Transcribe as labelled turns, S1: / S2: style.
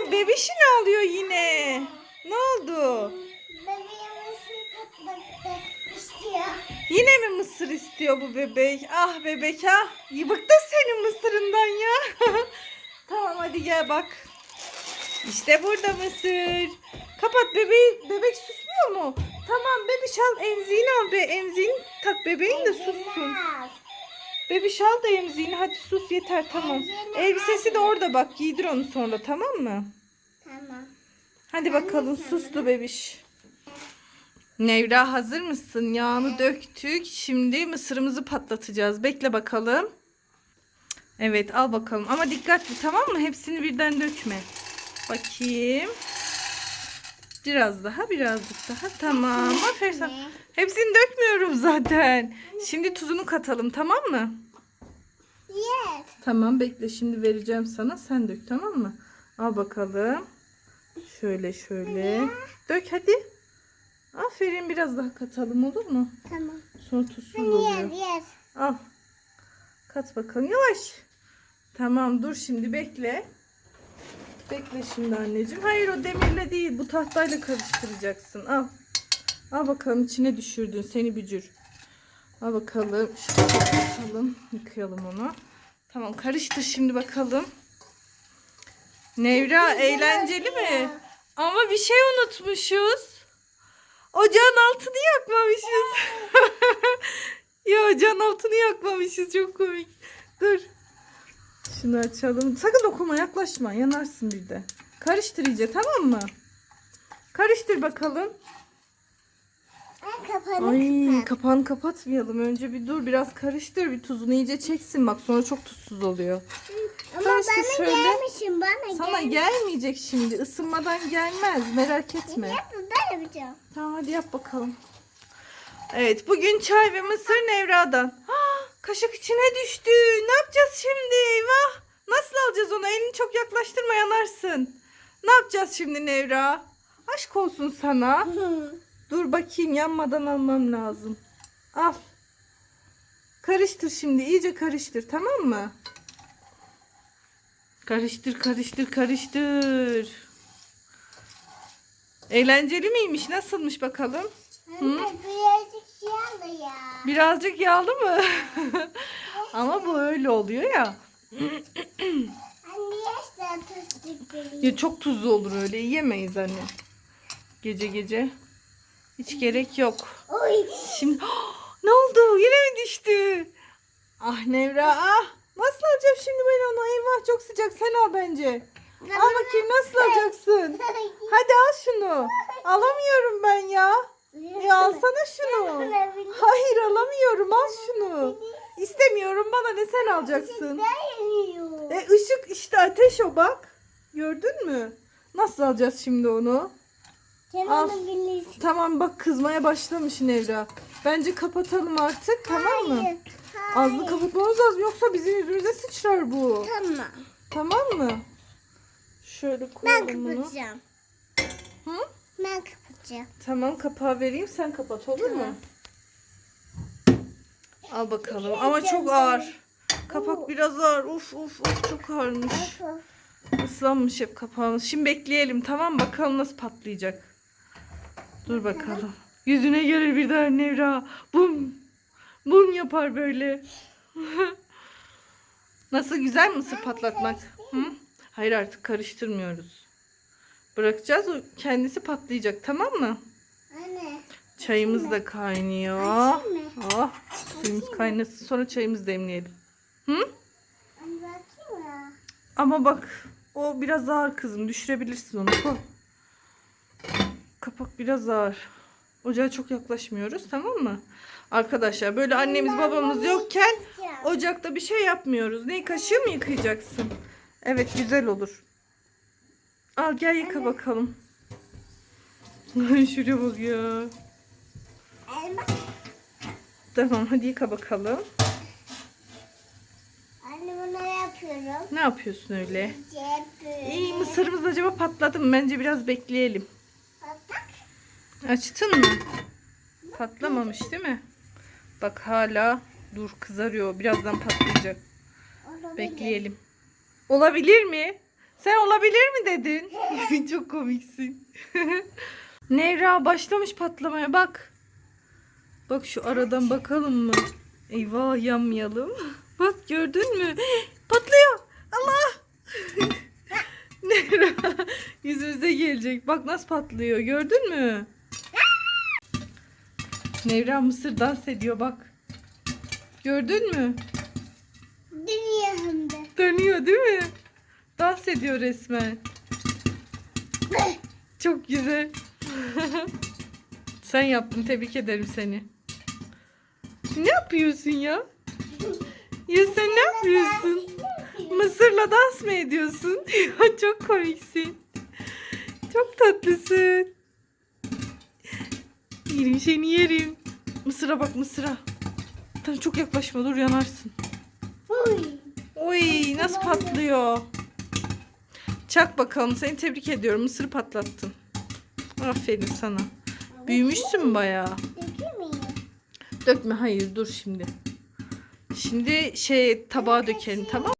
S1: Evet bebişin ağlıyor yine. Ne oldu? Yine mi mısır istiyor bu bebek? Ah bebek ah. İyi bıktı senin mısırından ya. tamam hadi gel bak. İşte burada mısır. Kapat bebeği. Bebek susmuyor mu? Tamam bebiş al emziğini al be. Emziğini tak bebeğin de sussun. Bebiş al da emziğini hadi sus yeter tamam. Elbisesi de orada bak giydir onu sonra tamam mı?
S2: Tamam.
S1: Hadi bakalım sustu bebiş. Nevra hazır mısın? Yağını döktük. Şimdi mısırımızı patlatacağız. Bekle bakalım. Evet al bakalım. Ama dikkatli tamam mı? Hepsini birden dökme. Bakayım. Biraz daha birazcık daha. Tamam. Aferin sana. Hepsini dökmüyorum zaten. Şimdi tuzunu katalım tamam mı?
S2: Yes.
S1: Tamam bekle şimdi vereceğim sana. Sen dök tamam mı? Al bakalım. Şöyle şöyle. Dök hadi. Aferin biraz daha katalım olur mu?
S2: Tamam.
S1: Sonra tuzsuz oluyor.
S2: Yes, yes.
S1: Al. Kat bakalım yavaş. Tamam dur şimdi bekle. Bekle şimdi anneciğim. Hayır o demirle değil bu tahtayla karıştıracaksın. Al. Al bakalım içine düşürdün seni bücür. Al bakalım. Şöyle. Yıkayalım onu. Tamam karıştır şimdi bakalım. Nevra eğlenceli mi? Ama bir şey unutmuşuz. Ocağın altını yakmamışız. ya ocağın altını yakmamışız. Çok komik. Dur. Şunu açalım. Sakın dokunma yaklaşma. Yanarsın bir de. Karıştır iyice tamam mı? Karıştır bakalım. Ay kapağını kapatmayalım. Önce bir dur biraz karıştır. Bir tuzunu iyice çeksin. Bak sonra çok tuzsuz oluyor.
S2: Ama
S1: karıştır
S2: bana
S1: şöyle.
S2: gelmişim bana
S1: Sana
S2: gel.
S1: gelmeyecek şimdi. Isınmadan gelmez. Merak etme.
S2: Yap ben yapacağım.
S1: Tamam hadi yap bakalım. Evet bugün çay ve mısır Nevra'dan. Kaşık içine düştü. Ne yapacağız şimdi? Eyvah. Nasıl alacağız onu? Elini çok yaklaştırma yanarsın. Ne yapacağız şimdi Nevra? Aşk olsun sana. Dur bakayım yanmadan almam lazım. Al. Karıştır şimdi. iyice karıştır tamam mı? Karıştır karıştır karıştır. Eğlenceli miymiş? Nasılmış bakalım?
S2: Anne birazcık yağlı ya.
S1: Birazcık yağlı mı? Ama bu öyle oluyor ya.
S2: Anne benim.
S1: Ya çok tuzlu olur öyle. Yiyemeyiz anne. Gece gece. Hiç gerek yok.
S2: Oy.
S1: Şimdi ne oldu? Yine mi düştü? Ah Nevra ah. Nasıl alacağım şimdi ben onu? Eyvah çok sıcak. Sen al bence. Al bakayım nasıl alacaksın? Hadi al şunu. Alamıyorum ben ya. Ya alsana şunu. Hayır alamıyorum. Al şunu. İstemiyorum. Bana ne sen alacaksın?
S2: Ben.
S1: E ışık işte ateş o bak. Gördün mü? Nasıl alacağız şimdi onu? Al. Tamam bak kızmaya başlamış Nevra. Bence kapatalım artık tamam mı?
S2: Hayır.
S1: Ağzını kapatmamız lazım yoksa bizim yüzümüze sıçrar bu.
S2: Tamam.
S1: Tamam mı? Şöyle
S2: Ben
S1: koyalım bunu.
S2: kapatacağım.
S1: Hı?
S2: Ben kapatacağım.
S1: Tamam kapağı vereyim sen kapat olur mu? Al bakalım ama
S2: Şey
S1: çok ağır. Kapak biraz ağır. Uf uf uf çok ağırmış. Islanmış hep kapağımız. Şimdi bekleyelim tamam? Bakalım nasıl patlayacak. Dur bakalım. Yüzüne gelir bir daha Nevra. Bum. Bum yapar böyle. nasıl güzel mi mısır patlatmak? Hı? Hayır artık karıştırmıyoruz. Bırakacağız o kendisi patlayacak tamam mı?
S2: Anne.
S1: Çayımız da kaynıyor.
S2: Açayım mı?
S1: Oh, suyumuz kaynasın sonra çayımızı demleyelim. Hı?
S2: Anne bakayım mı?
S1: Ama bak o biraz ağır kızım. Düşürebilirsin onu. Koy. Kapak biraz ağır. Ocağa çok yaklaşmıyoruz tamam mı? Arkadaşlar böyle annemiz babamız yokken ocakta bir şey yapmıyoruz. Ne kaşığı mı yıkayacaksın? Evet güzel olur. Al gel yıka bakalım. Ay şuraya bak ya.
S2: Elma.
S1: Tamam hadi yıka bakalım.
S2: Anne bunu yapıyorum.
S1: Ne yapıyorsun öyle?
S2: Cephe.
S1: İyi mısırımız acaba patladı mı? Bence biraz bekleyelim.
S2: Patlak.
S1: Açtın mı? Patlamamış değil mi? Bak hala dur kızarıyor. Birazdan patlayacak.
S2: Olabilir.
S1: Bekleyelim. Olabilir mi? Sen olabilir mi dedin? Çok komiksin. Nevra başlamış patlamaya bak. Bak şu aradan bakalım mı? Eyvah yanmayalım. Bak gördün mü? Patlıyor. Allah. Nevra yüzümüze gelecek. Bak nasıl patlıyor. Gördün mü? Nevra mısır dans ediyor bak. Gördün mü?
S2: Dönüyor hem de.
S1: Dönüyor değil mi? Ediyor resmen. Çok güzel. Sen yaptın. Tebrik ederim seni. Ne yapıyorsun ya? Ya sen ne yapıyorsun? Mısırla dans mı ediyorsun? Ya Çok komiksin. Çok tatlısın. Yerim seni yerim. Mısıra bak mısıra. Tamam çok yaklaşma dur yanarsın. Oy nasıl patlıyor? Çak bakalım seni tebrik ediyorum. Mısır patlattın. Aferin sana. Büyümüşsün bayağı. Dökme hayır dur şimdi. Şimdi şey tabağa dökelim tamam